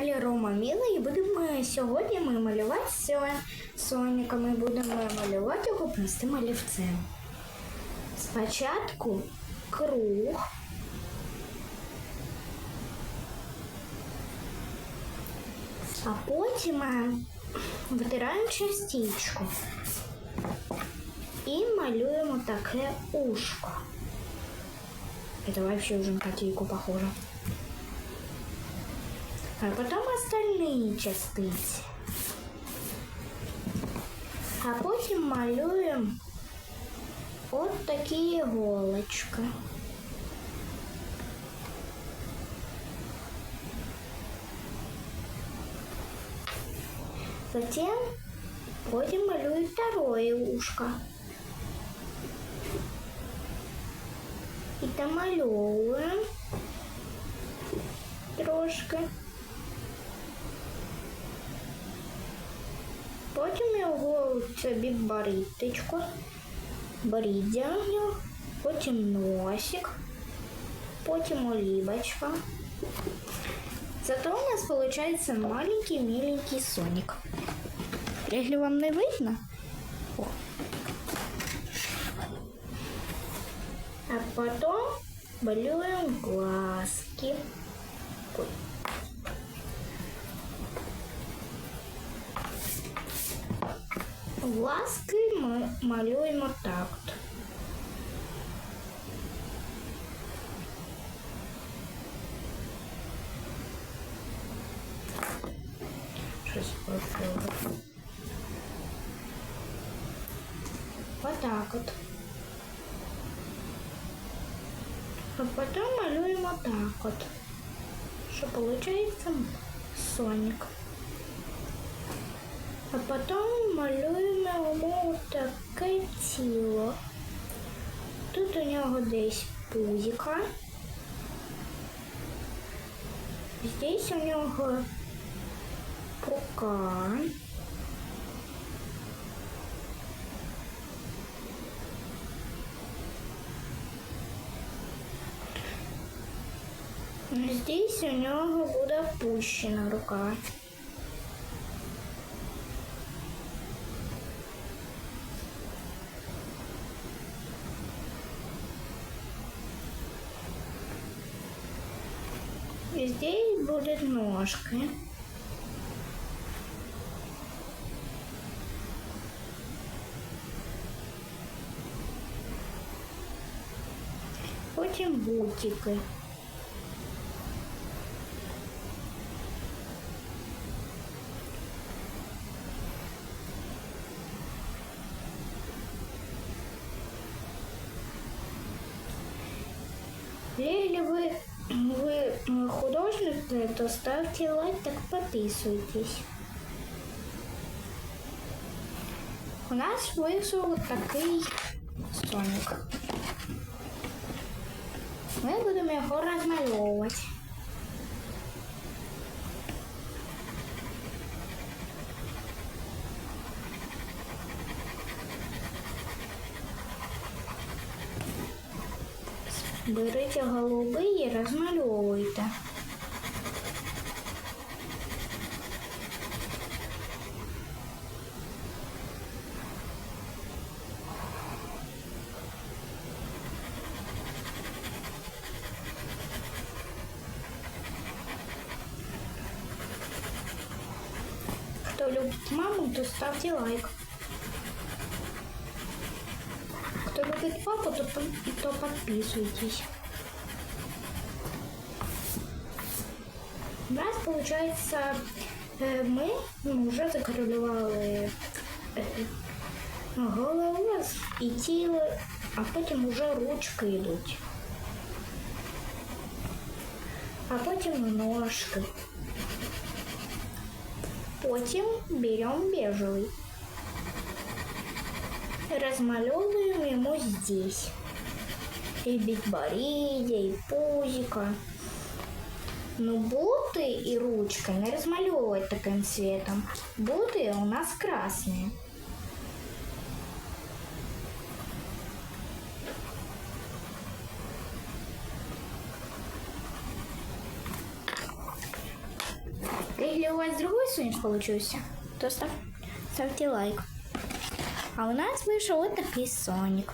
Але Рома Міла і будемо сьогодні ми малювати Сон- Соніка. Ми будемо малювати його простим олівцем. Спочатку круг. А потім е, витираємо частичку і малюємо таке ушко. Это вообще уже на котейку похоже. А потом остальные частиці. А потім малюємо от такі іголочки. Затем потім малюю второе ушко. І домальовуємо трошки. Потім його собі бариточку, боріддя в нього, потім носик, потім олівочка. Зато у нас получается маленький миленький Соник. Если вам не видно, о. а потом малюем глазки. Ой. Глазки ми малюємо так. от. Щось пошило. Вот так вот. А потом малюем вот так вот. Что получается Соник. А потом малюємо йому таке тіло. Тут у нього десь пузіка. Здесь у нього рука. Здесь у нього буде опущена рука. И здесь будет ножка. Потім бутики. Э, художник, то ставьте лайк, так подписывайтесь. У нас вийшов вот такий соник. Ми будемо його розмальовувати. Берите голуби і розмальовуйте. Кто любит маму, то ставьте лайк. Кто любит папу, то, по- то подписывайтесь. У нас получается э, мы ну, уже закоролювали э, голову і тіло, а потім уже ручки йдуть. А потім ножки. Потім берем бежевый. Размалевываем ему здесь. И битборидя, и пузика. Но буты и ручка не размалевывать таким цветом. Буты у нас красные. У вас другой сонік получився, то став, ставте лайк. А у нас вийшов ось такий сонік.